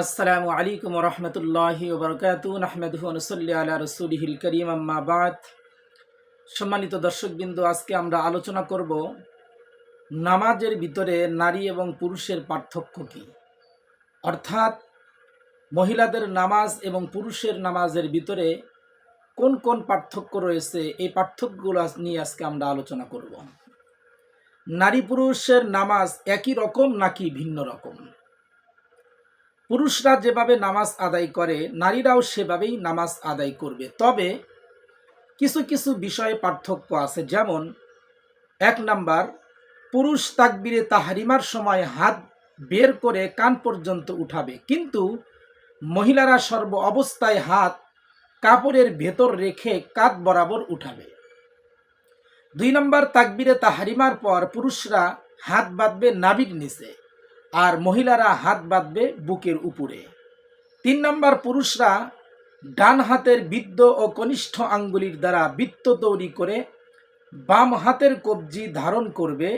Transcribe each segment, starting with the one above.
আসসালামু আলাইকুম রহমতুল্লাহি ওবরকাত নসল্লি আলা রসুলহিল করিম। আম্মা বাদ। সম্মানিত দর্শকবৃন্দ, আজকে আমরা আলোচনা করব নামাজের ভিতরে নারী এবং পুরুষের পার্থক্য কী? অর্থাৎ মহিলাদের নামাজ এবং পুরুষের নামাজের ভিতরে কোন কোন পার্থক্য রয়েছে, এই পার্থক্যগুলো নিয়ে আজকে আমরা আলোচনা করব। নারী পুরুষের নামাজ একই রকম নাকি ভিন্ন রকম? পুরুষরা যেভাবে নামাজ আদায় করে, নারীরাও সেভাবেই নামাজ আদায় করবে। তবে কিছু কিছু বিষয়ে পার্থক্য আছে। যেমন, এক নাম্বার, পুরুষ তাকবিরে তাহারিমার সময় হাত বের করে কান পর্যন্ত উঠাবে। কিন্তু মহিলারা সর্ব অবস্থায় হাত কাপড়ের ভেতর রেখে কাত বরাবর উঠাবে। দুই নম্বর, তাকবিরে তাহারিমার পর পুরুষরা হাত বাঁধবে নাবির নিচে। আর মহিলারা হাত বাঁধবে বুকের উপরে। তিন নম্বর পুরুষরা ডান হাতের বৃদ্ধ ও কনিষ্ঠ আঙ্গুলির দ্বারা বৃত্ত তৈরি করে বাম হাতের কবজি ধারণ করবে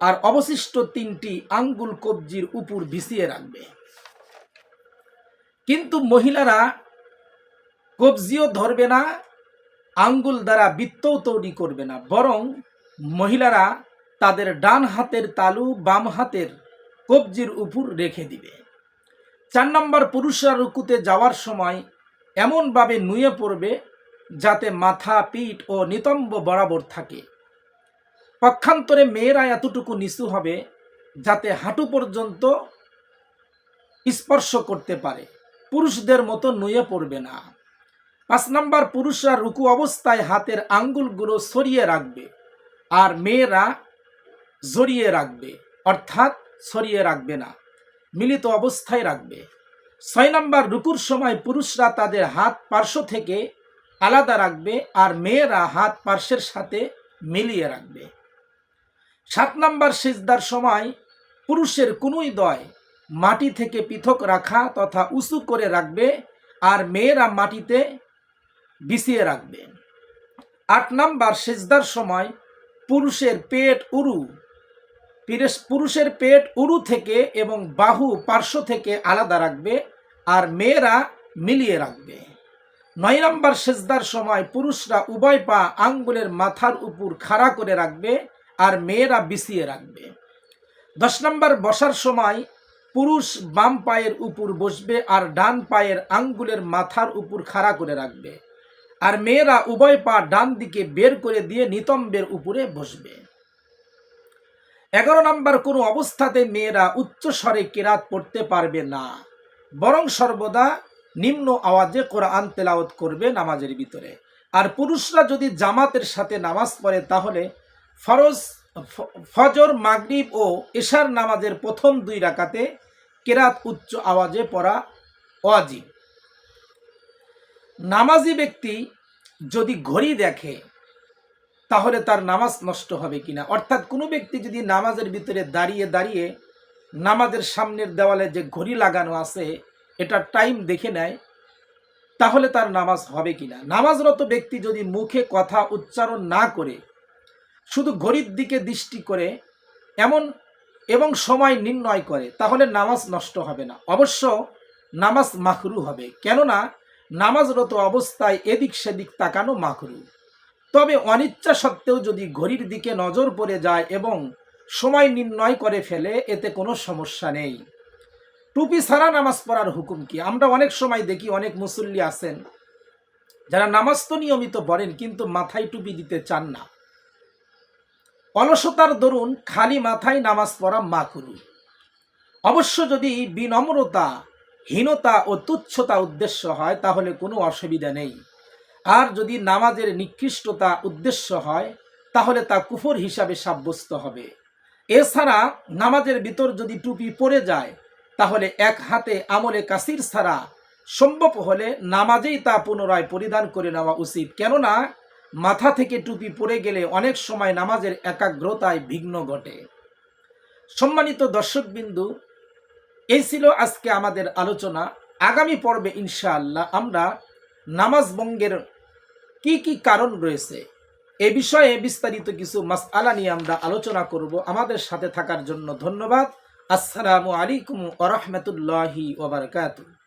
আর অবশিষ্ট তিনটি আঙ্গুল কবজির উপর ভিসিয়ে রাখবে। কিন্তু মহিলারা কবজিও ধরবে না, আঙ্গুল দ্বারা বৃত্তও তৈরি করবে না, বরং মহিলারা তাদের ডান হাতের তালু বাম হাতের কবজির উপর রেখে দিবে। চার নম্বর, পুরুষরা রুকুতে যাওয়ার সময় এমনভাবে নুয়ে পড়বে যাতে মাথা, পিঠ ও নিতম্ব বরাবর থাকে। পক্ষান্তরে মেয়েরা এতটুকু নিচু হবে যাতে হাঁটু পর্যন্ত স্পর্শ করতে পারে। পুরুষদের মতো নুয়ে পড়বে না। পাঁচ নম্বর, পুরুষরা রুকু অবস্থায় হাতের আঙ্গুলগুলো সরিয়ে রাখবে আর মেয়েরা জড়িয়ে রাখবে। অর্থাৎ সরিয়ে রাখবে না, মিলিত অবস্থায় রাখবে। ছয় নম্বর, রুকুর সময় পুরুষরা তাদের হাত পার্শ্ব থেকে আলাদা রাখবে আর মেয়েরা হাত পার্শ্বের সাথে মিলিয়ে রাখবে। সাত নম্বর, সিজদার সময় পুরুষের কোনোই দয় মাটি থেকে পৃথক রাখা তথা উঁচু করে রাখবে আর মেয়েরা মাটিতে বিছিয়ে রাখবে। আট নম্বর, সেজদার সময় পুরুষের পেট উরু পুরুষের পেট উরু থেকে এবং বাহু পার্শ্ব থেকে আলাদা রাখবে আর মেয়েরা মিলিয়ে রাখবে। নয় নম্বর সেজদার সময় পুরুষরা উভয় পা আঙ্গুলের মাথার উপর খাড়া করে রাখবে আর মেয়েরা বিছিয়ে রাখবে। দশ নম্বর বসার সময় পুরুষ বাম পায়ের উপর বসবে আর ডান পায়ের আঙ্গুলের মাথার উপর খাড়া করে রাখবে। আর মেয়েরা উভয় পা ডান দিকে বের করে দিয়ে নিতম্বের উপরে বসবে। এগারো নম্বর, কোনো অবস্থাতে মেয়েরা উচ্চ স্বরে কেরাত পড়তে পারবে না। বরং সর্বদা নিম্ন আওয়াজে কোরআন তেলাওত করবে নামাজের ভিতরে। আর পুরুষরা যদি জামাতের সাথে নামাজ পড়ে, তাহলে ফরজ ফজর, মাগরিব ও এশার নামাজের প্রথম দুই রাকাতে কেরাত উচ্চ আওয়াজে পড়া অজীব নামাজি ব্যক্তি যদি ঘড়ি দেখে তাহলে তার নামাজ নষ্ট হবে কিনা? অর্থাৎ কোনো ব্যক্তি যদি নামাজের ভিতরে দাঁড়িয়ে দাঁড়িয়ে নামাজের সামনের দেওয়ালে যে ঘড়ি লাগানো আছে, এটা টাইম দেখে নেয়, তাহলে তার নামাজ হবে কিনা? নামাজরত ব্যক্তি যদি মুখে কথা উচ্চারণ না করে, শুধু ঘড়ির দিকে দৃষ্টি করে, এমন এবং সময় নির্ণয় করে, তাহলে নামাজ নষ্ট হবে না। অবশ্য নামাজ মাখরু হবে। কেননা, নামাজরত অবস্থায় এদিক সেদিক তাকানো মাখরু তবে অনিচ্ছা সত্ত্বেও যদি ঘড়ির দিকে নজর পড়ে যায় এবং সময় নির্ণয় করে ফেলে, এতে কোনো সমস্যা নেই। টুপি ছাড়া নামাজ পড়ার হুকুম কি? আমরা অনেক সময় দেখি অনেক মুসল্লি আছেন, যারা নামাজ তো নিয়মিত পড়েন কিন্তু মাথায় টুপি দিতে চান না। অলসতার দরুন খালি মাথায় নামাজ পড়া মা করু অবশ্য যদি বিনম্রতা, হীনতা ও তুচ্ছতা উদ্দেশ্য হয়, তাহলে কোনো অসুবিধা নেই। আর যদি নামাজের নিকৃষ্টতা উদ্দেশ্য হয়, তাহলে তা কুফর হিসাবে সাব্যস্ত হবে। এছাড়া নামাজের ভিতর যদি টুপি পড়ে যায়, তাহলে এক হাতে আমলে কাসির ছাড়া সম্ভব হলে নামাজেই তা পুনরায় পরিধান করে নেওয়া উচিত। কেননা, মাথা থেকে টুপি পড়ে গেলে অনেক সময় নামাজের একাগ্রতায় বিঘ্ন ঘটে। সম্মানিত দর্শকবিন্দু, এই ছিল আজকে আমাদের আলোচনা। আগামী পর্বে ইনশাআল্লাহ আমরা নামাজ বঙ্গের কি কি কারণ রয়েছে? এ বিষয়ে বিস্তারিত কিছু মাসআলা নিয়ে আমরা আলোচনা করব। আমাদের সাথে থাকার জন্য ধন্যবাদ। আসসালামু আলাইকুম ওরহমতুল্লাহি ওবরকাতুহ